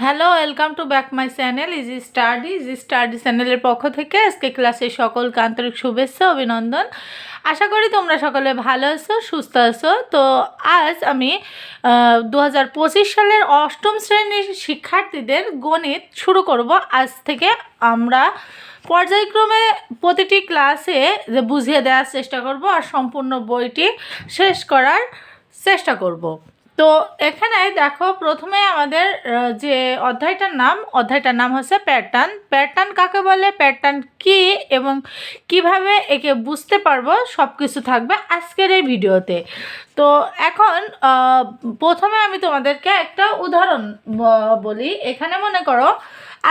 Hello welcome to back my channel easy study easy study চ্যানেলের পক্ষ থেকে আজকে ক্লাসের সকলকে আন্তরিক শুভেচ্ছা, অভিনন্দন। আশা করি তোমরা সকলে ভালো আছো, সুস্থ আছো। তো আজ আমি দু হাজার পঁচিশ সালের অষ্টম শ্রেণির শিক্ষার্থীদের গণিত শুরু করব। আজ থেকে আমরা পর্যায়ক্রমে প্রতিটি ক্লাসে যে বুঝিয়ে দেওয়ার চেষ্টা করব আর সম্পূর্ণ বইটি শেষ করার চেষ্টা করব। তো এখানে দেখো প্রথমে আমাদের যে অধ্যায়টার নাম অধ্যায়টার নাম হচ্ছে প্যাটার্ন। প্যাটার্ন কাকে বলে? প্যাটার্ন কি এবং কীভাবে একে বুঝতে পারব সব কিছু থাকবে আজকের এই ভিডিওতে। তো এখন প্রথমে আমি তোমাদেরকে একটা উদাহরণ বলি। এখানে মনে করো,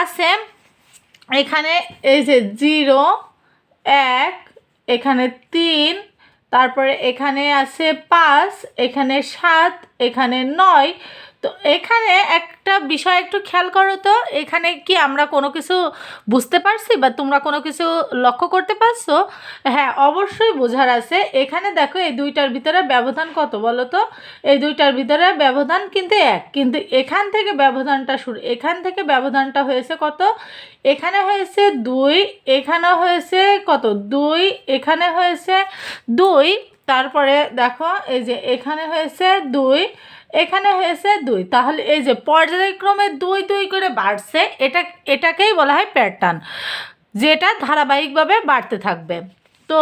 আছে এখানে এই যে জিরো, এক, এখানে তিন তারপরে এখানে আছে পাঁচ এখানে সাত এখানে নয় তো এখানে একটা বিষয় একটু খেয়াল করো তো। এখানে কি আমরা কোনো কিছু বুঝতে পারছি বা তোমরা কোনো কিছু লক্ষ্য করতে পারছ? হ্যাঁ অবশ্যই বোঝার আছে। এখানে দেখো এই দুইটার ভিতরে ব্যবধান কত বলো তো? এই দুইটার ভিতরে ব্যবধান কিন্তু এক। কিন্তু এখান থেকে ব্যবধানটা শুরু। এখান থেকে ব্যবধানটা হয়েছে কত? এখানে হয়েছে দুই, এখানে হয়েছে কত? দুই, এখানে হয়েছে দুই। তারপরে দেখো, এই যে এখানে হয়েছে দুই, এখানে হয়েছে দুই। তাহলে এই যে পর্যায়ক্রমে দুই দুই করে বাড়ছে, এটা, এটাকেই বলা হয় প্যাটার্ন যেটা ধারাবাহিকভাবে বাড়তে থাকবে। তো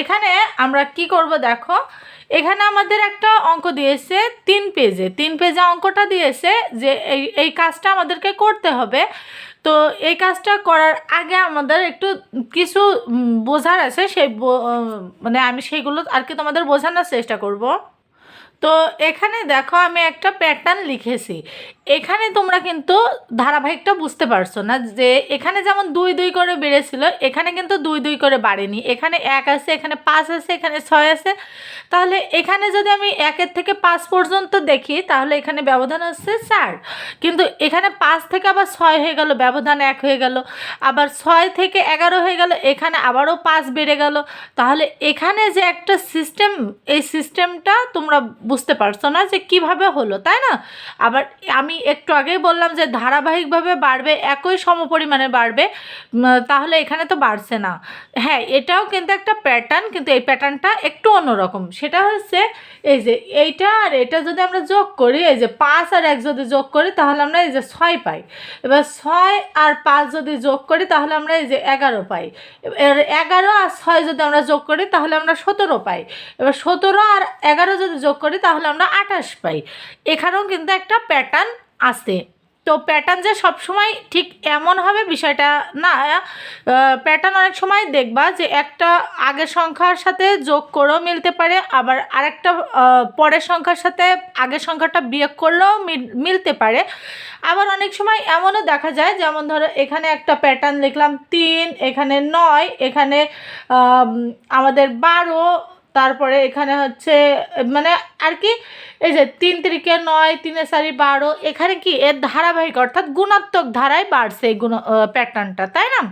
এখানে আমরা কি করব দেখো, এখানে আমাদের একটা অঙ্ক দিয়েছে তিন পেজে তিন পেজে অঙ্কটা দিয়েছে যে এই এই কাজটা আমাদেরকে করতে হবে। তো এই কাজটা করার আগে আমাদের একটু কিছু বোঝার আছে, সেই মানে আমি সেইগুলো আর কি তোমাদের বোঝানোর চেষ্টা করব। তো এখানে দেখো আমি একটা প্যাটার্ন লিখেছি। এখানে তোমরা কিন্তু ধারাবাহিকটা বুঝতে পারছ না যে এখানে যেমন দুই দুই করে বেড়েছিল, এখানে কিন্তু দুই দুই করে বাড়েনি। এখানে এক আছে, এখানে পাঁচ আছে, এখানে ছয় আছে। তাহলে এখানে যদি আমি একের থেকে পাঁচ পর্যন্ত দেখি, তাহলে এখানে ব্যবধান হচ্ছে চার। কিন্তু এখানে পাঁচ থেকে আবার ছয় হয়ে গেল, ব্যবধান এক হয়ে গেল। আবার ছয় থেকে এগারো হয়ে গেল, এখানে আবারও পাঁচ বেড়ে গেল। তাহলে এখানে যে একটা সিস্টেম এই সিস্টেমটা তোমরা বুঝতে পারছ না যে কীভাবে হলো, তাই না? আবার আমি একটু আগেই বললাম যে ধারাবাহিকভাবে বাড়বে, একই সমপরিমাণে বাড়বে তাহলে এখানে তো বাড়ছে না। হ্যাঁ এটাও কিন্তু একটা প্যাটার্ন কিন্তু এই প্যাটার্নটা একটু অন্যরকম। সেটা হচ্ছে এই যে এইটা আর এটা যদি আমরা যোগ করি, এই যে পাঁচ আর এক যদি যোগ করি, তাহলে আমরা এই যে ছয় পাই। এবার ছয় আর পাঁচ যদি যোগ করি, তাহলে আমরা এই যে এগারো পাই। এবার এগারো আর ছয় যদি আমরা যোগ করি, তাহলে আমরা সতেরো পাই। এবার সতেরো আর এগারো যদি যোগ করি তাহলে আমরা আঠাশ পাই। এখানেও কিন্তু একটা প্যাটার্ন আছে। তো প্যাটার্ন যে সবসময় ঠিক এমন হবে বিষয়টা না প্যাটার্ন অনেক সময় দেখবা যে একটা আগের সংখ্যার সাথে যোগ করেও মিলতে পারে, আবার আরেকটা পরের সংখ্যার সাথে আগের সংখ্যাটা বিয়োগ করলেও মিলতে পারে। আবার অনেক সময় এমনও দেখা যায়, যেমন ধরো এখানে একটা প্যাটার্ন লিখলাম তিন, এখানে নয়, এখানে আমাদের বারো তারপরে এখানে হচ্ছে মানে আর কি, এই যে তিন তিরিকে নয় তিনে চারি বারো, এখানে কি এর ধারাবাহিক অর্থাৎ গুণাত্মক ধারায় বাড়ছে এই গুণ প্যাটার্নটা তাই না?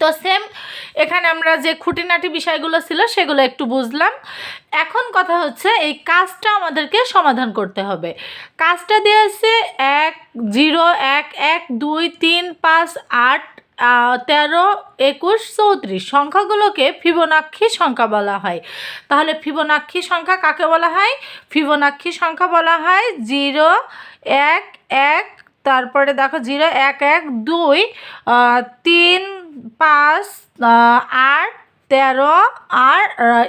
তো সেম এখানে আমরা যে খুঁটিনাটি বিষয়গুলো ছিল সেগুলো একটু বুঝলাম। এখন কথা হচ্ছে এই কাজটা আমাদেরকে সমাধান করতে হবে। কাজটা দিয়েছে এক, জিরো, এক এক, দুই, তিন, পাঁচ, আট তেরো, একুশ, চৌত্রিশ। সংখ্যাগুলোকে ফিবোনাক্ষী সংখ্যা বলা হয়। তাহলে ফিবোনাক্ষী সংখ্যা কাকে বলা হয়? ফিবোনাক্ষী সংখ্যা বলা হয় জিরো, এক এক, তারপরে দেখো জিরো, এক এক, দুই তিন, পাঁচ আট তেরো আর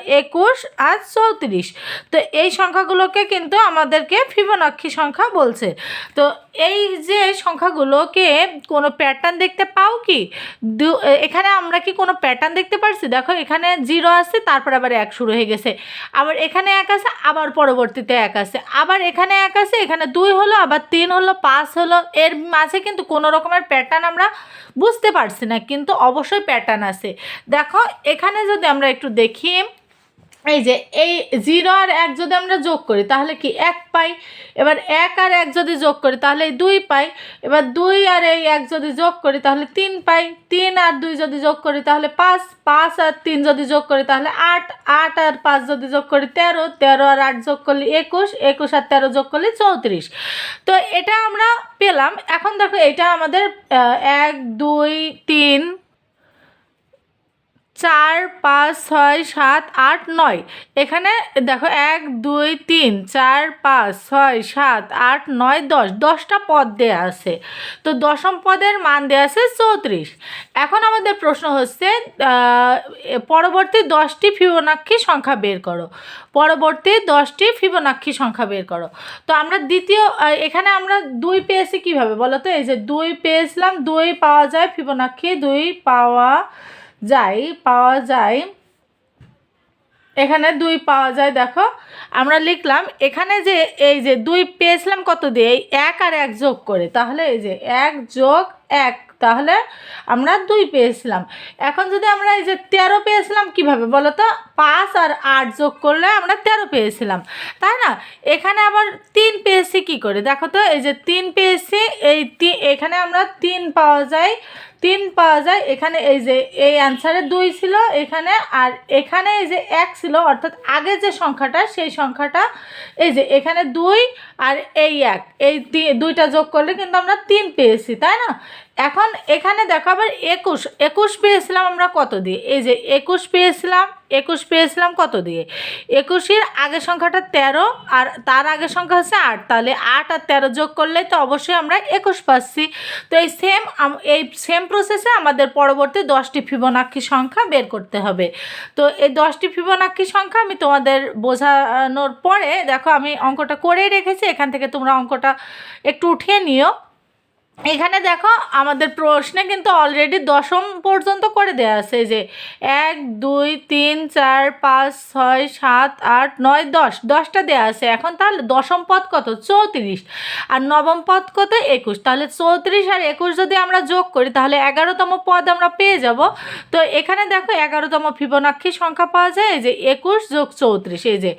একুশ আর চৌত্রিশ। তো এই সংখ্যাগুলোকে কিন্তু আমাদেরকে ফিবোনাক্ষী সংখ্যা বলছে। তো এই যে সংখ্যাগুলোকে কোনো প্যাটার্ন দেখতে পাও কি? দু- এখানে আমরা কি কোনো প্যাটার্ন দেখতে পারছি? দেখো, এখানে জিরো আছে, তারপর আবার এক শুরু হয়ে গেছে। আবার এখানে এক আছে, আবার পরবর্তীতে এক আছে। আবার এখানে এক আছে, এখানে দুই হলো, আবার তিন হলো, পাঁচ হলো। এর মাঝে কিন্তু কোনো রকমের প্যাটার্ন আমরা বুঝতে পারছি না, কিন্তু অবশ্যই প্যাটার্ন আছে। দেখো, এখানে যদি আমরা একটু দেখি, এই যে এই জিরো আর এক যদি আমরা যোগ করি, তাহলে কি এক পাই? এবার এক আর এক যদি যোগ করি, তাহলে এই দুই পাই। এবার দুই আর এই এক যদি যোগ করি, তাহলে তিন পাই। তিন আর দুই যদি যোগ করি, তাহলে পাঁচ। পাঁচ আর তিন যদি যোগ করি, তাহলে আট। আট আর পাঁচ যদি যোগ করি, তেরো। তেরো আর আট যোগ করলে একুশ। একুশ আর তেরো যোগ করলে চৌত্রিশ। তো এটা আমরা পেলাম। এখন দেখো, এটা আমাদের এক, দুই, তিন চার পাঁচ ছয় সাত আট নয়। এখানে দেখো এক, দুই, তিন, চার, পাঁচ, ছয়, সাত, আট, নয়, দশ, দশটা পদ দেয়া আছে। তো দশম পদের মান দেয়া আছে চৌত্রিশ। এখন আমাদের প্রশ্ন হচ্ছে পরবর্তী দশটি ফিবোনাক্ষী সংখ্যা বের করো। পরবর্তী দশটি ফিবোনাক্ষী সংখ্যা বের করো। তো আমরা দ্বিতীয় এখানে আমরা দুই পেয়েছি কীভাবে বলো তো? এই যে দুই পেয়েছিলাম, দুই পাওয়া যায় ফিবোনাক্ষী, দুই পাওয়া যায়, পাওয়া যায়। এখানে দুই পাওয়া যায়, দেখো। আমরা লিখলাম, এখানে যে এই যে দুই পেয়েছিলাম কত দিয়ে? এক আর এক যোগ করে। তাহলে এই যে এক যোগ এক তাহলে আমরা দুই পেয়েছিলাম। এখন যদি আমরা এই যে তেরো পেয়েছিলাম কীভাবে বলো তো পাঁচ আর আট যোগ করলে আমরা তেরো পেয়েছিলাম। তাই না? এখানে আবার তিন পেয়েছি কি করে? দেখো তো, এই যে তিন পেয়েছি, এই এখানে আমরা তিন পাওয়া যায়, তিন পাওয়া যায়, এখানে এই যে এই অ্যান্সারে দুই ছিল, এখানে আর এখানে এই যে এক ছিল, অর্থাৎ আগে যে সংখ্যাটা, সেই সংখ্যাটা, এই যে এখানে দুই আর এই এক, এই দুইটা যোগ করলে কিন্তু আমরা তিন পেয়েছি, তাই না? এখন এখানে দেখো আবার একুশ একুশ পেয়েছিলাম আমরা কত দিয়ে? এই যে একুশ পেয়েছিলাম একুশ পেয়েছিলাম কত দিয়ে? একুশের আগের সংখ্যাটা তেরো আর তার আগের সংখ্যা হচ্ছে আট। তাহলে আট আর তেরো যোগ করলে তো অবশ্যই আমরা একুশ পাচ্ছি। তো এই সেম এই সেম প্রসেসে আমাদের পরবর্তী দশটি ফিবোনাক্ষী সংখ্যা বের করতে হবে। তো এই দশটি ফিবোনাক্ষী সংখ্যা আমি তোমাদের বোঝানোর পরে দেখো আমি অঙ্কটা করেই রেখেছি। এখান থেকে তোমরা অঙ্কটা একটু উঠিয়ে নিও। এখানে দেখো আমাদের প্রশ্নে কিন্তু অলরেডি দশম পর্যন্ত করে দেওয়া আছে যে এক, দুই, তিন, চার, পাঁচ, ছয়, সাত, আট, নয়, দশ, দশটা দেওয়া আছে। এখন তাহলে দশম পদ কত? চৌত্রিশ। আর নবম পদ কত? একুশ। তাহলে চৌত্রিশ আর একুশ যদি আমরা যোগ করি, তাহলে এগারোতম পদ আমরা পেয়ে যাব। তো এখানে দেখো এগারোতম ফিবোনাক্ষী সংখ্যা পাওয়া যায় যে একুশ যোগ চৌত্রিশ, এই যে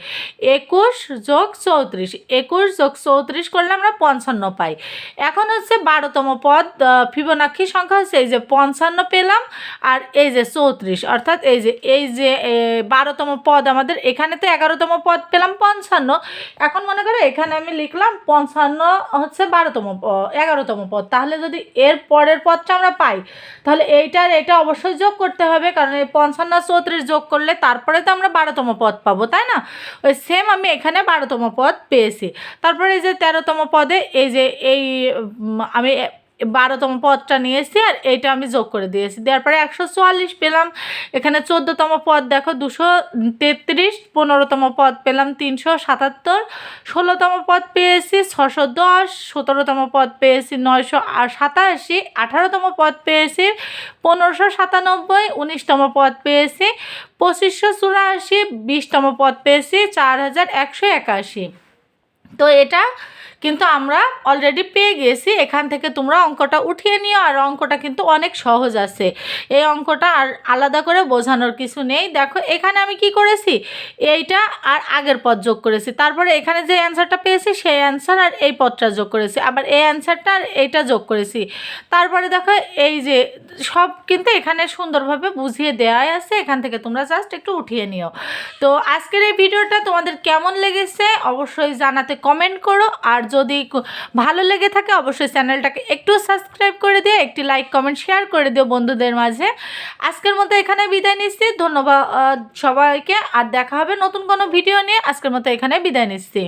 একুশ যোগ চৌত্রিশ, একুশ যোগ চৌত্রিশ করলে আমরা পঞ্চান্ন পাই। এখন হচ্ছে বারোতম পদ ফিবোনাক্ষী সংখ্যা হচ্ছে এই যে পঞ্চান্ন পেলাম, আর এই যে চৌত্রিশ, অর্থাৎ এই যে এই যে বারোতম পদ আমাদের এখানে তো এগারোতম পদ পেলাম পঞ্চান্ন। এখন মনে করো এখানে আমি লিখলাম পঞ্চান্ন হচ্ছে বারোতম এগারোতম পদ। তাহলে যদি এর পরের পদটা আমরা পাই, তাহলে এইটার, এটা অবশ্যই যোগ করতে হবে, কারণ এই পঞ্চান্ন চৌত্রিশ যোগ করলে তারপরে তো আমরা বারোতম পদ পাবো, তাই না? ওই সেম আমি এখানে বারোতম পদ পেয়েছি। তারপরে এই যে তেরোতম পদে এই যে এই আমি বারোতম পদটা নিয়েছি আর এইটা আমি যোগ করে দিয়েছি। দেওয়ার পরে একশো চুয়াল্লিশ পেলাম। এখানে চোদ্দোতম পদ দেখো, দুশো তেত্রিশ, পনেরোতম পদ পেলাম, তিনশো সাতাত্তর, ষোলোতম পদ পেয়েছি, ছশো দশ, সতেরোতম পদ পেয়েছি, নয়শো আর সাতাশি, আঠারোতম পদ পেয়েছি, পনেরোশো সাতানব্বই, উনিশতম পদ পেয়েছি, পঁচিশশো চুরাশি, বিশতম পদ পেয়েছি চার হাজার একশো একাশি। তো এটা কিন্তু আমরা অলরেডি পেয়ে গেছি, এখান থেকে তোমরা অঙ্কটা উঠিয়ে নিও আর অঙ্কটা কিন্তু অনেক সহজ আছে। এই অঙ্কটা আর আলাদা করে বোঝানোর কিছু নেই। দেখো, এখানে আমি কি করেছি? এইটা আর আগের পদ যোগ করেছি। তারপরে এখানে যে অ্যান্সারটা পেয়েছি, সেই অ্যান্সার আর এই পদটা যোগ করেছি। আবার এই অ্যান্সারটা আর এইটা যোগ করেছি। তারপরে দেখো, এই যে সব কিন্তু এখানে সুন্দরভাবে বুঝিয়ে দেওয়াই আছে। এখান থেকে তোমরা জাস্ট একটু উঠিয়ে নিও। তো আজকের এই ভিডিওটা তোমাদের কেমন লেগেছে? অবশ্যই জানাতে কমেন্ট করো। আর যদি ভালো লেগে থাকে অবশ্যই চ্যানেলটাকে একটু সাবস্ক্রাইব করে দিও একটি লাইক, কমেন্ট, শেয়ার করে দিও বন্ধুদের মাঝে। আজকের মতো এখানে বিদায় নিচ্ছি। ধন্যবাদ সবাইকে। আর দেখা হবে নতুন কোনো ভিডিও নিয়ে। আজকের মতো এখানে বিদায় নিচ্ছি।